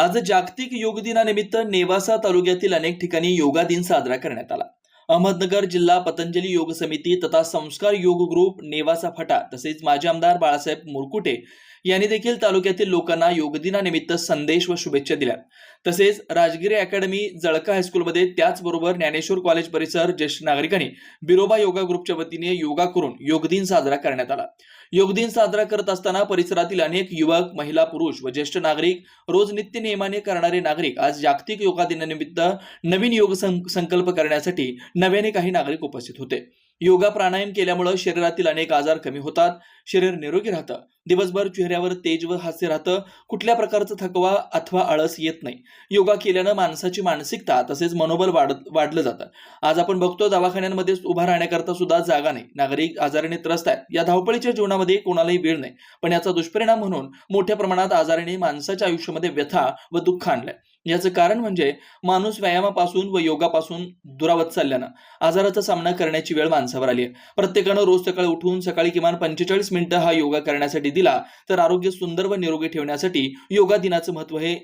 आज जागतिक योग दिनानिमित्त नेवासा तालुक्यातील अनेक ठिकाणी योगा दिन साजरा करण्यात आला. अहमदनगर जिल्हा पतंजली योग समिती तथा संस्कार योग ग्रुप नेवासा फटा तसेच माजी आमदार बाळासाहेब मुरकुटे यांनी देखील तालुक्यातील लोकांना योग दिनानिमित्त संदेश व शुभेच्छा दिल्या. तसेच राजगिरी अकॅडमी जळका हायस्कूलमध्ये त्याचबरोबर ज्ञानेश्वर कॉलेज परिसर ज्येष्ठ नागरिकांनी बिरोबा योगा ग्रुपच्या वतीने योगा करून योग दिन साजरा करण्यात आला. योग दिन साजरा करत असताना परिसरातील अनेक युवक महिला पुरुष व ज्येष्ठ नागरिक रोज नित्य नियमाने करणारे नागरिक आज जागतिक योगा दिनानिमित्त नवीन योग सं- संकल्प करण्यासाठी नव्याने काही नागरिक उपस्थित होते. योगा प्राणायाम केल्यामुळे शरीरातील अनेक आजार कमी होतात शरीर निरोगी राहतं दिवसभर चेहऱ्यावर तेज व हास्य राहतं कुठल्या प्रकारचं थकवा अथवा आळस येत नाही. योगा केल्यानं माणसाची मानसिकता तसेच मनोबल वाढत वाढलं जातं. आज आपण बघतो दवाखान्यांमध्ये उभा राहण्याकरता सुद्धा जागा नाही. नागरिक आजाराने त्रस्त आहेत. या धावपळीच्या जीवनामध्ये कोणालाही वेळ नाही. पण याचा दुष्परिणाम म्हणून मोठ्या प्रमाणात आजाराने माणसाच्या आयुष्यामध्ये व्यथा व दुःख आणलंय. याचं कारण म्हणजे माणूस व्यायामापासून व योगापासून दुरावत चालल्यानं आजाराचा सामना करण्याची वेळ माणसावर आली आहे. प्रत्येकानं रोज सकाळी उठून सकाळी किमान पंचेचाळीस मिनिटं हा योगा करण्यासाठी दिला तर आरोग्य सुंदर व निरोगी ठेवण्यासाठी योगा दिनाचं महत्त्व हे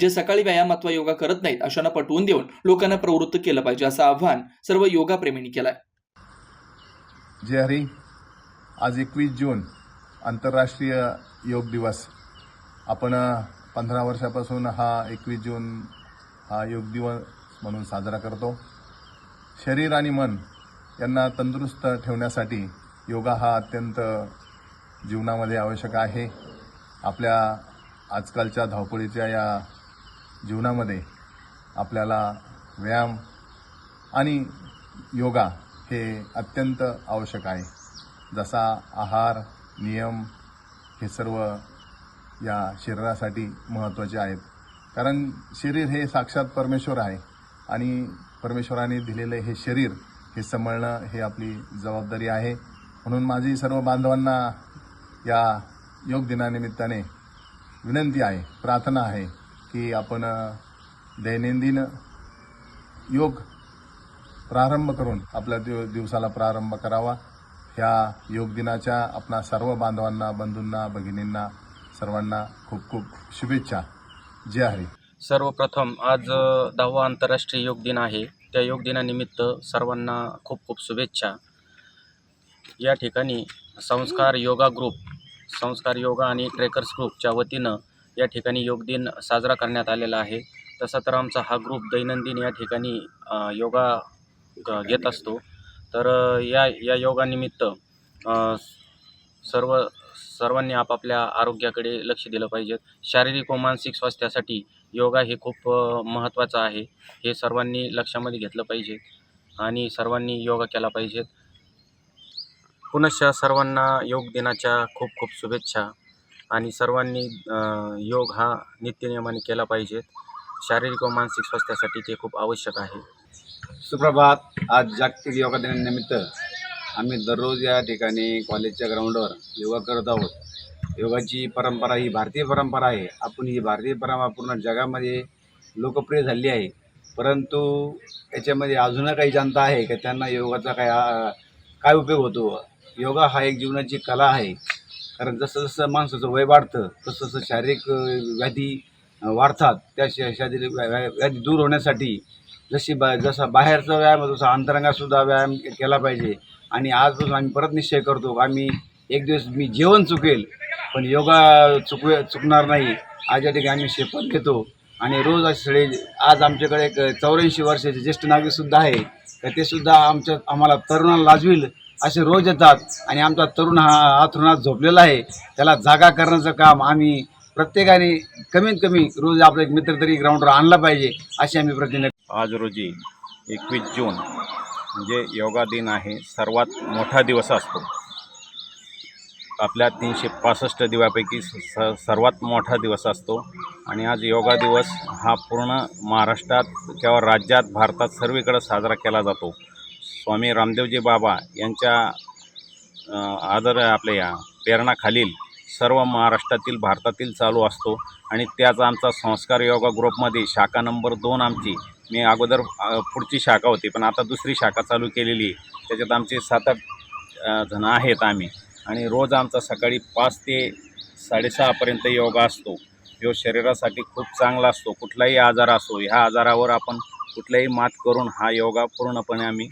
जे सकाळी व्यायाम अथवा योगा करत नाहीत अशांना पटवून देऊन लोकांना प्रवृत्त केलं पाहिजे असं आव्हान सर्व योगाप्रेमींनी केलंय. जय हरी. आज एकवीस जून आंतरराष्ट्रीय योग दिवस. आपण पंधरा वर्षापासून हा एकवीस जून हा योग दिवस म्हणून साजरा करतो. शरीर आणि मन यांना तंदुरुस्त ठेवण्यासाठी योगा हा अत्यंत जीवनामध्ये आवश्यक आहे. आपल्या आजकालच्या धावपळीच्या या जीवनामध्ये आपल्याला व्यायाम आणि योगा हे अत्यंत आवश्यक आहे. जसा आहार नियम हे सर्व या शरीरासाठी महत्त्वाचे आहेत. कारण शरीर हे साक्षात परमेश्वर आहे आणि परमेश्वराने दिलेले हे शरीर हे सांभाळणं हे आपली जबाबदारी आहे. म्हणून माझी सर्व बांधवांना या योग दिनानिमित्ताने विनंती आहे प्रार्थना आहे की आपण दैनंदिन योग प्रारंभ करून आपल्या दिव दिवसाला प्रारंभ करावा. ह्या योग दिनाच्या आपणा सर्व बांधवांना बंधूंना भगिनींना सर्वांना खूप खूप शुभेच्छा. जे आहे सर्वप्रथम आज दहावा आंतरराष्ट्रीय योग दिन आहे. त्या योग दिनानिमित्त सर्वांना खूप खूप शुभेच्छा. या ठिकाणी संस्कार योगा ग्रुप संस्कार योगा आणि ट्रेकर्स ग्रुपच्या वतीनं या ठिकाणी योग दिन साजरा करण्यात आलेला आहे. तसा तर आमचा हा ग्रुप दैनंदिन या ठिकाणी योगा ग- घेत असतो. तर या या योगानिमित्त सर्व सर्वांनी आपापल्या आरोग्याकडे लक्ष दिलं पाहिजे. शारीरिक व मानसिक स्वास्थ्यासाठी योगा हे खूप महत्त्वाचं आहे. हे सर्वांनी लक्षामध्ये घेतलं पाहिजे आणि सर्वांनी योगा केला पाहिजेत पुनश्च सर्वांना योग दिनाच्या खूप खूप शुभेच्छा आणि सर्वांनी योग हा नित्यनियमाने केला पाहिजे. शारीरिक व मानसिक स्वास्थ्यासाठी ते खूप आवश्यक आहे. सुप्रभात. आज जागतिक योगा दिनानिमित्त आम्ही दररोज या ठिकाणी कॉलेजच्या ग्राउंडवर योगा करत आहोत. योगाची परंपरा ही भारतीय परंपरा आहे. आपण ही भारतीय परंपरा पूर्ण जगामध्ये लोकप्रिय झाली आहे. परंतु याच्यामध्ये अजूनही काही जनता आहे का? त्यांना योगाचा काय काय उपयोग होतो? योगा हा एक जीवनाची कला आहे. कारण जसं जसं माणसाचं वय वाढतं तसं तसं शारीरिक व्याधी वाढतात. त्या शारीरिक व्या- व्याधी दूर होण्यासाठी जशी बा जसा बाहेरचा व्यायाम तसा अंतरंगातसुद्धा व्यायाम केला पाहिजे. आणि आजपासून आम्ही परत निश्चय करतो आम्ही एक दिवस मी जेवण चुकेल पण योगा चुकवे चुकणार नाही. आज या ठिकाणी आम्ही शपथ घेतो. आणि रोज असे आज आमच्याकडे एक चौऱ्याऐंशी वर्षाचे ज्येष्ठ नागरिकसुद्धा आहे. तर ते सुद्धा आमच्या आम्हाला तरुणाला लाजवील असे रोज येतात. आणि आमचा तरुण हा आथरुणात झोपलेला आहे. त्याला जागा करण्याचं काम आम्ही प्रत्येकाने कमीत कमी रोज आपला एक मित्र तरी ग्राउंडवर आणला पाहिजे अशी आम्ही प्रतिज्ञा आज रोजी एकवीस जून म्हणजे योगा दिन आहे सर्वात मोठा दिवस असतो. आपल्या तीनशे पासष्ट दिव्यापैकी स स- सर्वात मोठा दिवस असतो. आणि आज योगा दिवस हा पूर्ण महाराष्ट्रात किंवा राज्यात भारतात सर्वीकडे साजरा केला जातो. स्वामी रामदेवजी बाबा यांच्या आदर आपल्या या प्रेरणाखालील सर्व महाराष्ट्रातील भारतातील चालू असतो. आणि त्याच आमचा संस्कार योगा ग्रुपमध्ये शाखा नंबर दोन आमची. मी अगोदर पुढची शाखा होती पण आता दुसरी शाखा चालू केलेली आहे. त्याच्यात आमचे सात आठ जणं जण आहेत आम्ही. आणि रोज आमचा सकाळी पाच ते साडेसहापर्यंत योगा असतो. जो शरीरासाठी खूप चांगला असतो. कुठलाही आजार असो ह्या आजारावर आपण कुठल्याही मात करून हा योगा पूर्णपणे आम्ही